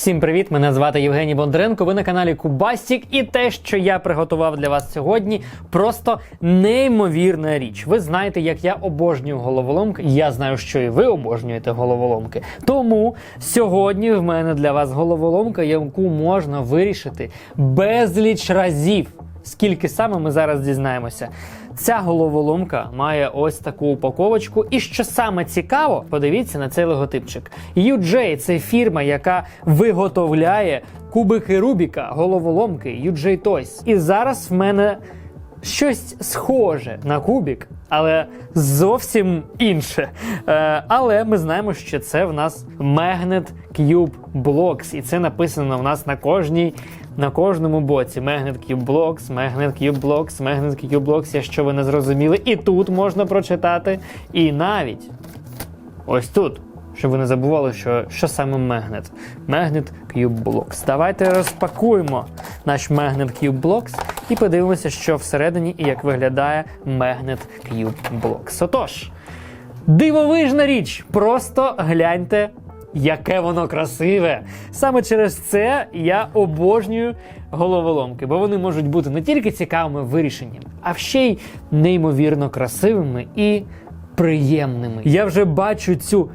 Всім привіт! Мене звати Євгеній Бондаренко. Ви на каналі Кубастік. І те, що я приготував для вас сьогодні, просто неймовірна річ. Ви знаєте, як я обожнюю головоломки. Я знаю, що і ви обожнюєте головоломки. Тому сьогодні в мене для вас головоломка, яку можна вирішити безліч разів. Скільки саме ми зараз дізнаємося. Ця головоломка має ось таку упаковочку. І що саме цікаво, подивіться на цей логотипчик. UJ – це фірма, яка виготовляє кубики Рубіка, головоломки UJ Toys. І зараз в мене щось схоже на кубік, але зовсім інше. Е, але ми знаємо, що це в нас Magnet Cube Blocks, і це написано в нас на кожній. На кожному боці Magnet Cube Blocks, Magnet Cube Blocks, Magnet Cube Blocks, якщо ви не зрозуміли, і тут можна прочитати, і навіть ось тут, щоб ви не забували, що, що саме Magnet. Magnet Cube Blocks. Давайте розпакуємо наш Magnet Cube Blocks і подивимося, що всередині і як виглядає Magnet Cube Blocks. Отож, дивовижна річ! Просто гляньте. Яке воно красиве! Саме через це я обожнюю головоломки, бо вони можуть бути не тільки цікавими вирішеннями, а ще й неймовірно красивими і приємними. Я вже бачу цю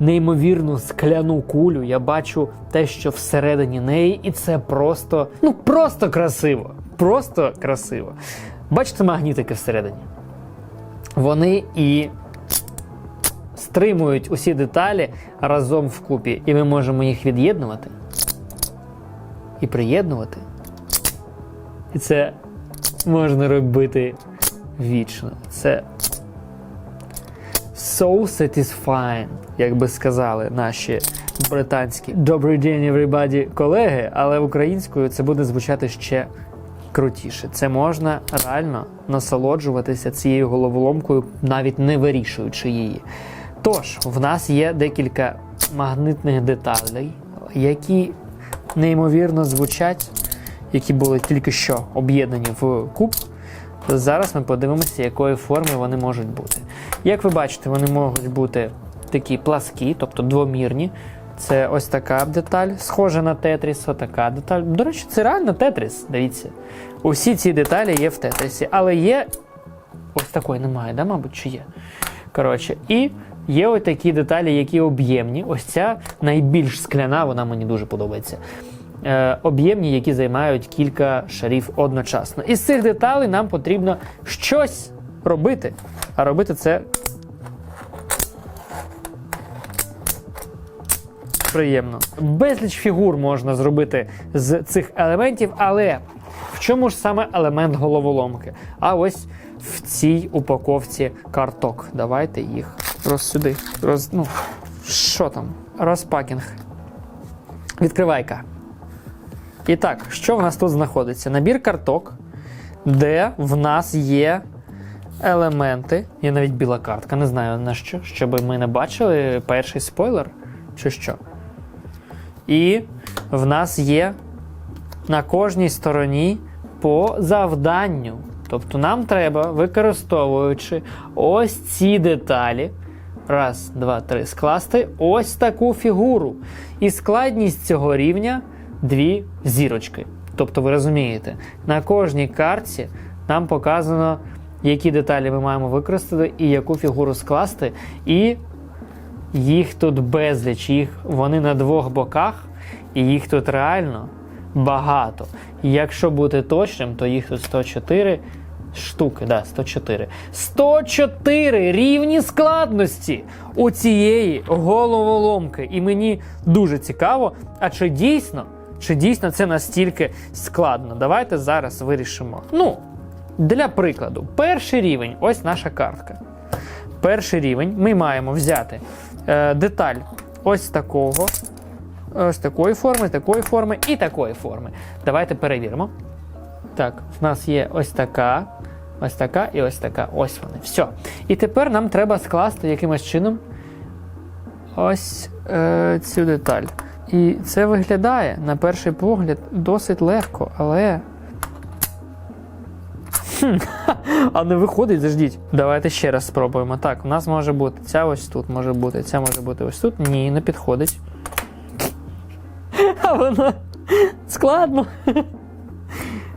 неймовірну скляну кулю, я бачу те, що всередині неї, і це просто, ну просто красиво. Просто красиво. Бачите магнітики всередині? Вони і стримують усі деталі разом вкупі, і ми можемо їх від'єднувати і приєднувати. І це можна робити вічно. Це so satisfying, як би сказали наші британські Добрий день, everybody, колеги, але українською це буде звучати ще крутіше. Це можна реально насолоджуватися цією головоломкою, навіть не вирішуючи її. Тож, в нас є декілька магнитних деталей, які неймовірно звучать, які були тільки що об'єднані в куб. Зараз ми подивимося, якої форми вони можуть бути. Як ви бачите, вони можуть бути такі пласкі, тобто двомірні. Це ось така деталь, схожа на тетріс, отака деталь. До речі, це реально тетріс. Дивіться. Усі ці деталі є в тетрісі, але є. Ось такої немає, да, мабуть, чи є. Коротше, і є ось такі деталі, які об'ємні. Ось ця найбільш скляна, вона мені дуже подобається. Е, об'ємні, які займають кілька шарів одночасно. Із цих деталей нам потрібно щось робити. А робити це приємно. Безліч фігур можна зробити з цих елементів, але в чому ж саме елемент головоломки? А ось в цій упаковці карток. Давайте їх роз сюди. Роз, ну, що там? Розпакінг. Відкривайка. І так, що в нас тут знаходиться? Набір карток, де в нас є елементи. Є навіть біла картка, не знаю на що, щоб ми не бачили перший спойлер, чи що. І в нас є на кожній стороні по завданню. Тобто нам треба, використовуючи ось ці деталі, раз, два, три, скласти ось таку фігуру. І складність цього рівня дві зірочки. Тобто, ви розумієте, на кожній картці нам показано, які деталі ми маємо використати і яку фігуру скласти. І їх тут безліч, їх вони на двох боках, і їх тут реально багато. Якщо бути точним, то їх тут 104 штуки, да, 104. 104 рівні складності у цієї головоломки. І мені дуже цікаво, а чи дійсно, чи дійсно це настільки складно? Давайте зараз вирішимо. Ну, для прикладу, перший рівень ось наша картка. Перший рівень ми маємо взяти е, деталь ось такого, ось такої форми, такої форми і такої форми. Давайте перевіримо. Так, в нас є ось така, ось така і ось така. Ось вони. Все. І тепер нам треба скласти якимось чином ось е, цю деталь. І це виглядає на перший погляд досить легко, але. А не виходить, заждіть. Давайте ще раз спробуємо. Так, у нас може бути ця ось тут може бути, ця може бути ось тут. Ні, не підходить. А Воно складно.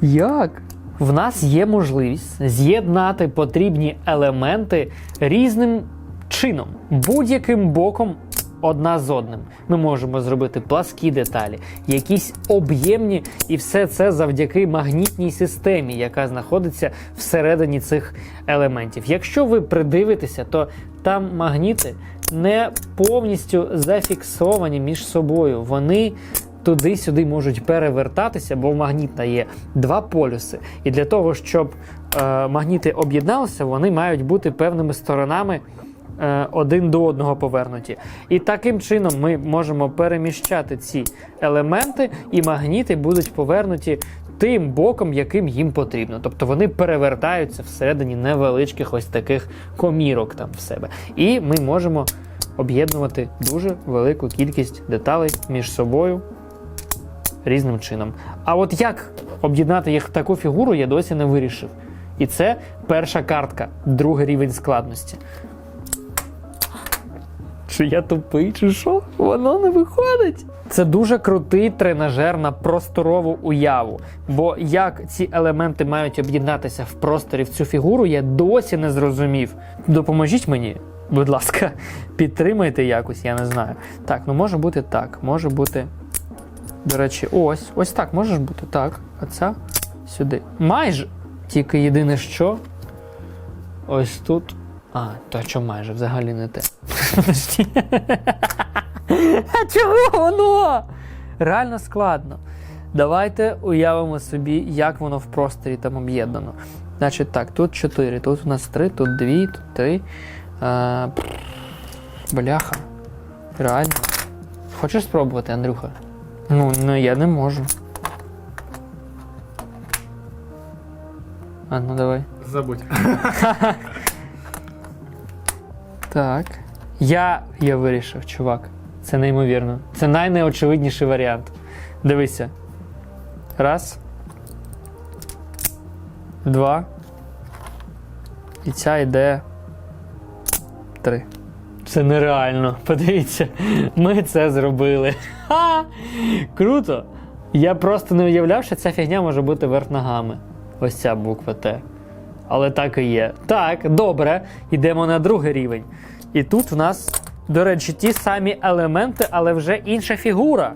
Як? В нас є можливість з'єднати потрібні елементи різним чином, будь-яким боком одна з одним. Ми можемо зробити пласкі деталі, якісь об'ємні, і все це завдяки магнітній системі, яка знаходиться всередині цих елементів. Якщо ви придивитеся, то там магніти не повністю зафіксовані між собою. Вони туди-сюди можуть перевертатися, бо в магніта є два полюси. І для того, щоб е, магніти об'єдналися, вони мають бути певними сторонами е, один до одного повернуті. І таким чином ми можемо переміщати ці елементи, і магніти будуть повернуті тим боком, яким їм потрібно. Тобто вони перевертаються всередині невеличких ось таких комірок там в себе. І ми можемо об'єднувати дуже велику кількість деталей між собою різним чином. А от як об'єднати їх в таку фігуру, я досі не вирішив. І це перша картка, другий рівень складності. Чи я тупий, чи що? Воно не виходить. Це дуже крутий тренажер на просторову уяву. Бо як ці елементи мають об'єднатися в просторі в цю фігуру, я досі не зрозумів. Допоможіть мені, будь ласка, підтримайте якось, я не знаю. Так, ну може бути так, може бути. До речі, ось, ось так може бути так. А ця сюди. Майже. Тільки єдине що. Ось тут. А, то що майже взагалі не те. А чого воно? Реально складно. Давайте уявимо собі, як воно в просторі там об'єднано. Значить так, тут 4, тут у нас 3, тут 2, тут 3. А, бляха. Реально. Хочеш спробувати, Андрюха? Ну, ну я не можу. А, ну давай. Забудь. Так. Я, я вирішив, чувак. Це неймовірно. Це найнеочевидніший варіант. Дивися. Раз. Два. І ця йде. Три. Це нереально. Подивіться, ми це зробили. Ха! Круто! Я просто не уявляв, що ця фігня може бути верх ногами. Ось ця буква Т. Але так і є. Так, добре, йдемо на другий рівень. І тут в нас, до речі, ті самі елементи, але вже інша фігура.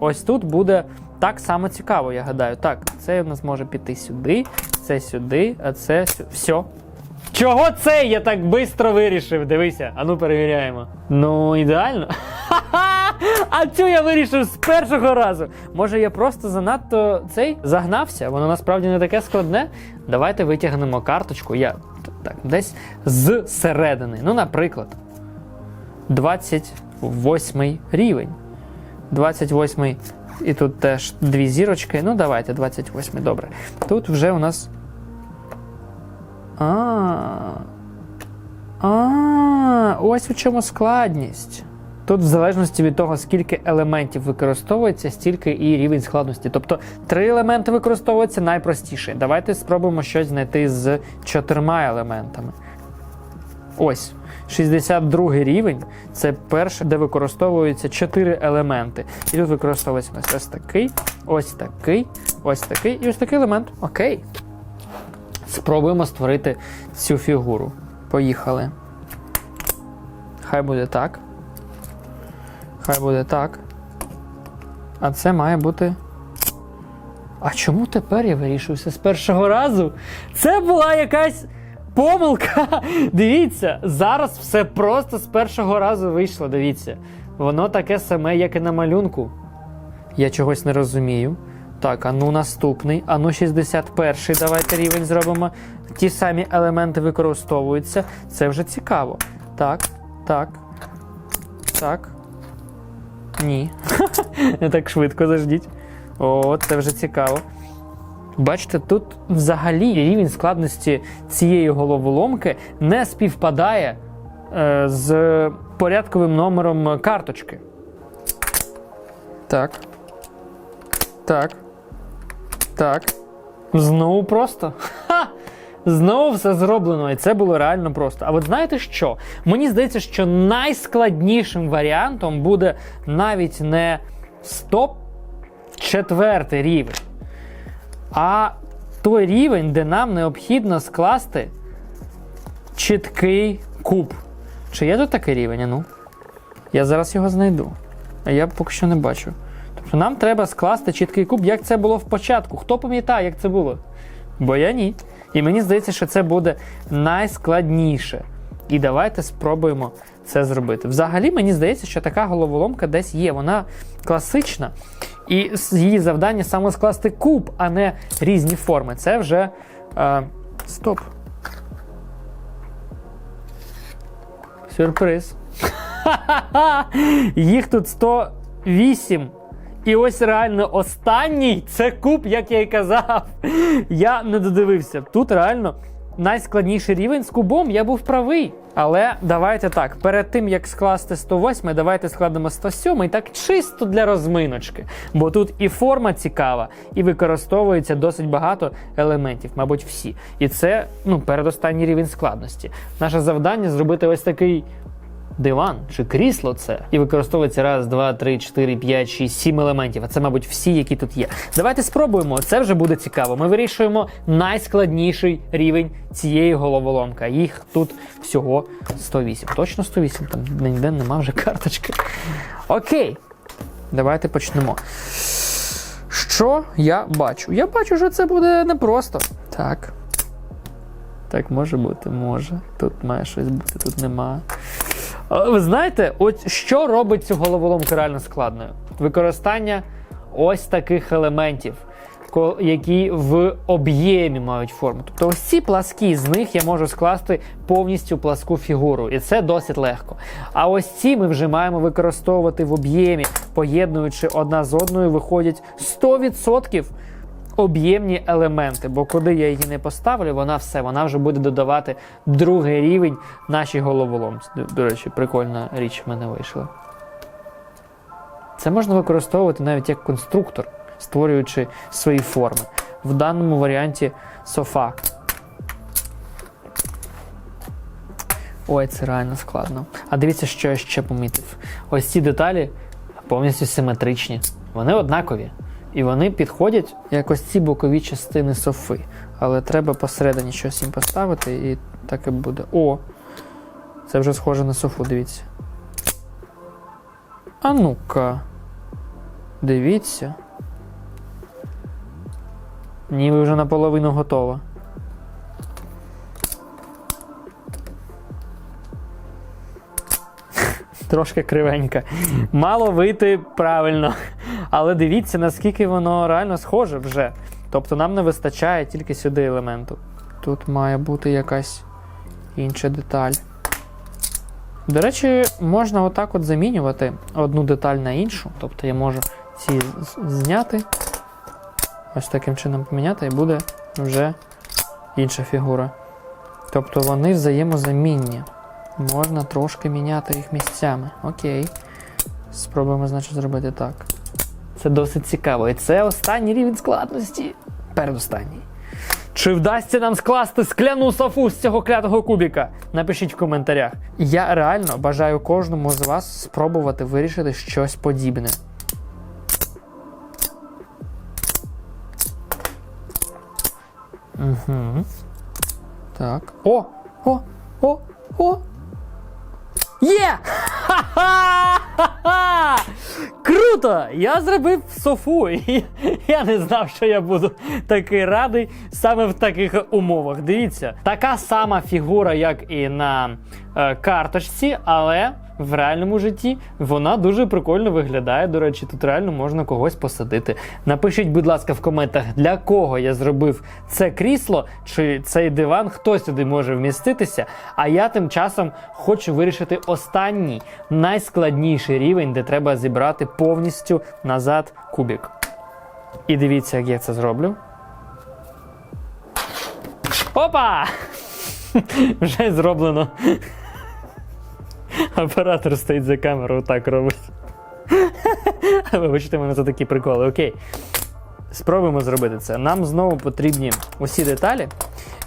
Ось тут буде так само цікаво, я гадаю. Так, це у нас може піти сюди, це сюди, а це сюди. Все. Чого це я так швидко вирішив? Дивися, а ну перевіряємо. Ну, ідеально. А цю я вирішив з першого разу. Може, я просто занадто цей загнався? Воно насправді не таке складне. Давайте витягнемо карточку. Я так, десь з середини. Ну, наприклад, 28 рівень. 28 і тут теж дві зірочки. Ну, давайте, 28 добре. Тут вже у нас. А. А, ось у чому складність. Тут, в залежності від того, скільки елементів використовується, стільки і рівень складності. Тобто три елементи використовуються найпростіше. Давайте спробуємо щось знайти з чотирма елементами. Ось. 62 рівень це перше, де використовуються 4 елементи. І тут використовується ось такий, ось такий, ось такий і ось такий елемент. Окей. Спробуємо створити цю фігуру. Поїхали. Хай буде так. Хай буде так. А це має бути. А чому тепер я вирішився з першого разу? Це була якась помилка. Дивіться, зараз все просто з першого разу вийшло. Дивіться. Воно таке саме, як і на малюнку. Я чогось не розумію. Так, а ну наступний. А ну 61 давайте рівень зробимо. Ті самі елементи використовуються. Це вже цікаво. Так, так. Так. Ні. Не так швидко заждіть. О, це вже цікаво. Бачите, тут взагалі рівень складності цієї головоломки не співпадає е, з порядковим номером карточки. Так. Так. Так. Знову просто. Ха! Знову все зроблено, і це було реально просто. А от знаєте що? Мені здається, що найскладнішим варіантом буде навіть не стоп четвертий рівень. А той рівень, де нам необхідно скласти чіткий куб. Чи є тут такий рівень? Ну. Я зараз його знайду. А я поки що не бачу. Тобто нам треба скласти чіткий куб, як це було в початку. Хто пам'ятає, як це було? Бо я ні. І мені здається, що це буде найскладніше. І давайте спробуємо це зробити. Взагалі, мені здається, що така головоломка десь є. Вона класична. І її завдання саме скласти куб, а не різні форми. Це вже. Е, стоп. Сюрприз. Їх тут 108. І ось реально останній це куб, як я і казав. Я не додивився. Тут реально найскладніший рівень з кубом, я був правий. Але давайте так, перед тим як скласти 108, давайте складемо 107 так чисто для розминочки. Бо тут і форма цікава, і використовується досить багато елементів, мабуть, всі. І це ну, передостанній рівень складності. Наше завдання зробити ось такий диван чи крісло це і використовується раз, два, три, чотири, п'ять, шість, сім елементів. А це, мабуть, всі, які тут є. Давайте спробуємо. Це вже буде цікаво. Ми вирішуємо найскладніший рівень цієї головоломки. Їх тут всього 108. Точно 108? Там ніде нема вже карточки. Окей. Давайте почнемо. Що я бачу? Я бачу, що це буде непросто. Так. Так, може бути, може. Тут має щось бути, тут нема. Ви знаєте, от що робить цю головоломку реально складною? Використання ось таких елементів, які в об'ємі мають форму. Тобто ось ці пласкі, з них я можу скласти повністю пласку фігуру, і це досить легко. А ось ці ми вже маємо використовувати в об'ємі, поєднуючи одна з одною, виходять 100% об'ємні елементи, бо куди я її не поставлю, вона все, вона вже буде додавати другий рівень нашій головоломці. До, речі, прикольна річ в мене вийшла. Це можна використовувати навіть як конструктор, створюючи свої форми. В даному варіанті софа. Ой, це реально складно. А дивіться, що я ще помітив. Ось ці деталі повністю симетричні. Вони однакові. І вони підходять як ось ці бокові частини софи. Але треба посередині щось їм поставити, і так і буде. О! Це вже схоже на софу, дивіться. А ну-ка. Дивіться. Ніби вже наполовину готова. Трошки кривенька. Мало вийти правильно. Але дивіться, наскільки воно реально схоже вже. Тобто нам не вистачає тільки сюди елементу. Тут має бути якась інша деталь. До речі, можна отак от замінювати одну деталь на іншу. Тобто я можу ці зняти, ось таким чином поміняти, і буде вже інша фігура. Тобто вони взаємозамінні. Можна трошки міняти їх місцями. Окей. Спробуємо, значить, зробити так. Це досить цікаво. І це останній рівень складності. Передостанній. Чи вдасться нам скласти скляну софу з цього клятого кубіка? Напишіть в коментарях. Я реально бажаю кожному з вас спробувати вирішити щось подібне. Угу. Так. О! О! О! О! Є! Ха-ха-ха! Круто! Я зробив софу. І я не знав, що я буду такий радий саме в таких умовах. Дивіться, така сама фігура, як і на е, карточці, але в реальному житті вона дуже прикольно виглядає. До речі, тут реально можна когось посадити. Напишіть, будь ласка, в коментах, для кого я зробив це крісло чи цей диван, хто сюди може вміститися. А я тим часом хочу вирішити останній найскладніший рівень, де треба зібрати повністю назад кубик. І дивіться, як я це зроблю. Опа! Вже зроблено. Оператор стоїть за камерою, так робить. Вибачте мене за такі приколи. Окей. Спробуємо зробити це. Нам знову потрібні усі деталі,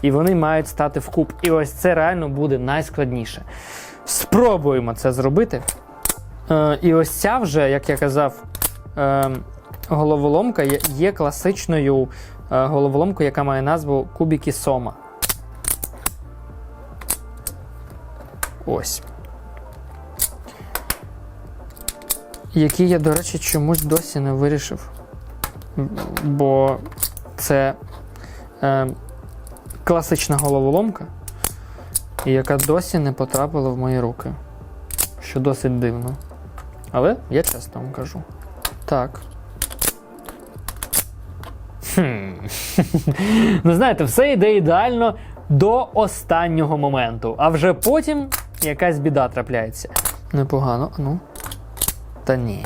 і вони мають стати в куб. І ось це реально буде найскладніше. Спробуємо це зробити. Е, і ось ця вже, як я казав, е, головоломка є класичною е, головоломкою, яка має назву Кубіки Сома. Ось. Які я, до речі, чомусь досі не вирішив. Бо це е, класична головоломка, яка досі не потрапила в мої руки. Що досить дивно. Але я чесно вам кажу. Так. Хм. ну, знаєте, все йде ідеально до останнього моменту, а вже потім якась біда трапляється. Непогано, ну. Та ні.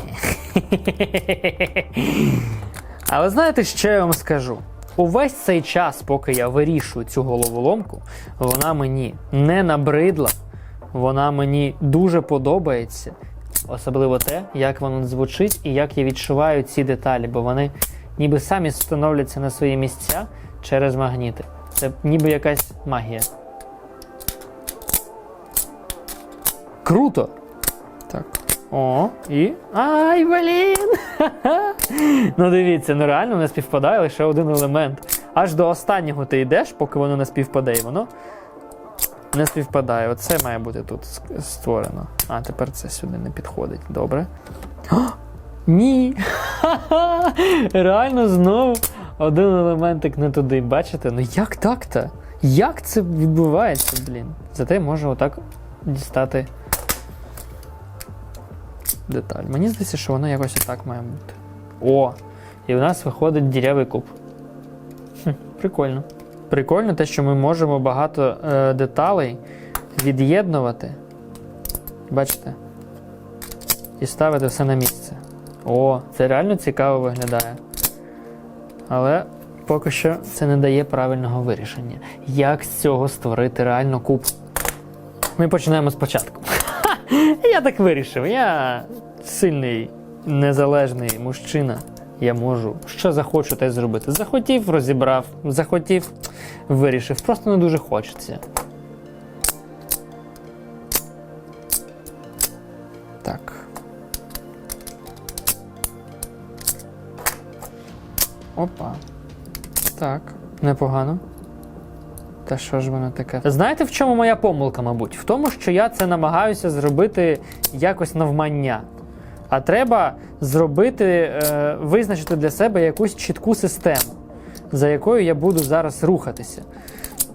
Але знаєте, що я вам скажу? Увесь цей час, поки я вирішую цю головоломку, вона мені не набридла, вона мені дуже подобається. Особливо те, як воно звучить і як я відчуваю ці деталі, бо вони ніби самі становляться на свої місця через магніти. Це ніби якась магія. Круто! О, і. Ай, блін! ну дивіться, ну реально не співпадає лише один елемент. Аж до останнього ти йдеш, поки воно не співпаде, і воно не співпадає. Оце має бути тут створено. А, тепер це сюди не підходить. Добре. О, ні! Реально знову один елементик не туди. Бачите? Ну як так-то? Як це відбувається, блін? Зате можу отак дістати деталь. Мені здається, що воно якось отак має бути. О! І в нас виходить дірявий куб. Хм, прикольно. Прикольно те, що ми можемо багато е, деталей від'єднувати. Бачите? І ставити все на місце. О, це реально цікаво виглядає. Але поки що це не дає правильного вирішення. Як з цього створити реально куб? Ми починаємо спочатку. Я так вирішив. Я сильний, незалежний мужчина. Я можу, що захочу, те зробити. Захотів, розібрав, захотів, вирішив. Просто не дуже хочеться. Так. Опа. Так, непогано. Та що ж воно таке? Знаєте, в чому моя помилка, мабуть? В тому, що я це намагаюся зробити якось навмання. А треба зробити, е, визначити для себе якусь чітку систему, за якою я буду зараз рухатися.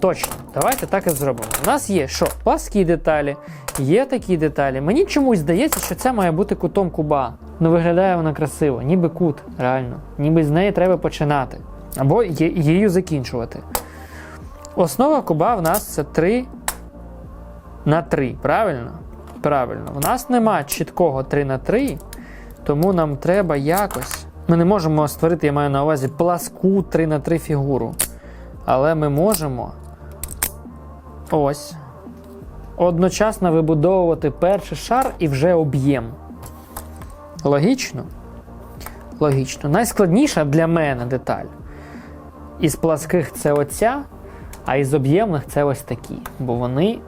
Точно, давайте так і зробимо. У нас є що? Пласкі деталі, є такі деталі. Мені чомусь здається, що це має бути кутом куба. Ну виглядає вона красиво, ніби кут, реально. Ніби з неї треба починати. Або її закінчувати. Основа куба в нас це 3 на 3, правильно? Правильно. У нас нема чіткого 3 на 3, тому нам треба якось. Ми не можемо створити, я маю на увазі, пласку 3 на 3 фігуру. Але ми можемо ось одночасно вибудовувати перший шар і вже об'єм. Логічно? Логічно. Найскладніша для мене деталь. Із пласких це оця, а із об'ємних це ось такі. Бо вони,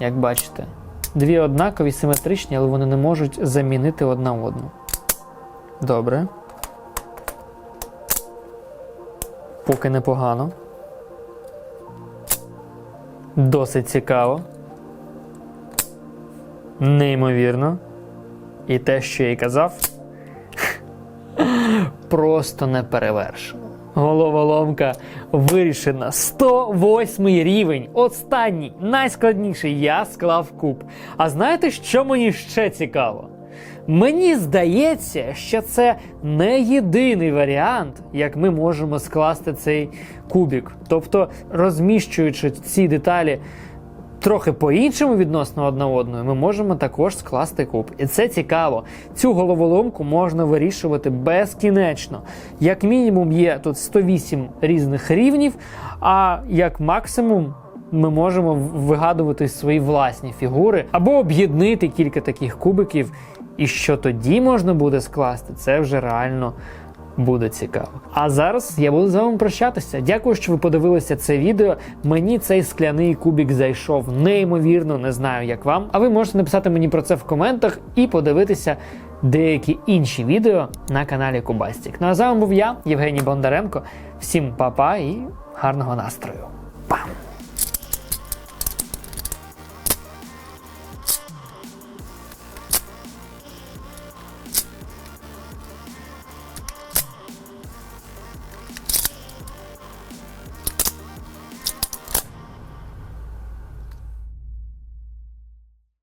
як бачите, дві однакові, симетричні, але вони не можуть замінити одна одну. Добре. Поки непогано. Досить цікаво. Неймовірно. І те, що я й казав, просто не перевершено. Головоломка вирішена. 108 рівень. Останній, найскладніший. Я склав куб. А знаєте, що мені ще цікаво? Мені здається, що це не єдиний варіант, як ми можемо скласти цей кубік. Тобто, розміщуючи ці деталі трохи по-іншому відносно одна одної, ми можемо також скласти куб. І це цікаво. Цю головоломку можна вирішувати безкінечно. Як мінімум, є тут 108 різних рівнів, а як максимум. Ми можемо вигадувати свої власні фігури або об'єднати кілька таких кубиків. І що тоді можна буде скласти, це вже реально буде цікаво. А зараз я буду з вами прощатися. Дякую, що ви подивилися це відео. Мені цей скляний кубік зайшов неймовірно, не знаю як вам. А ви можете написати мені про це в коментах і подивитися деякі інші відео на каналі Кубастік. Ну а з вами був я, Євгеній Бондаренко. Всім па-па і гарного настрою!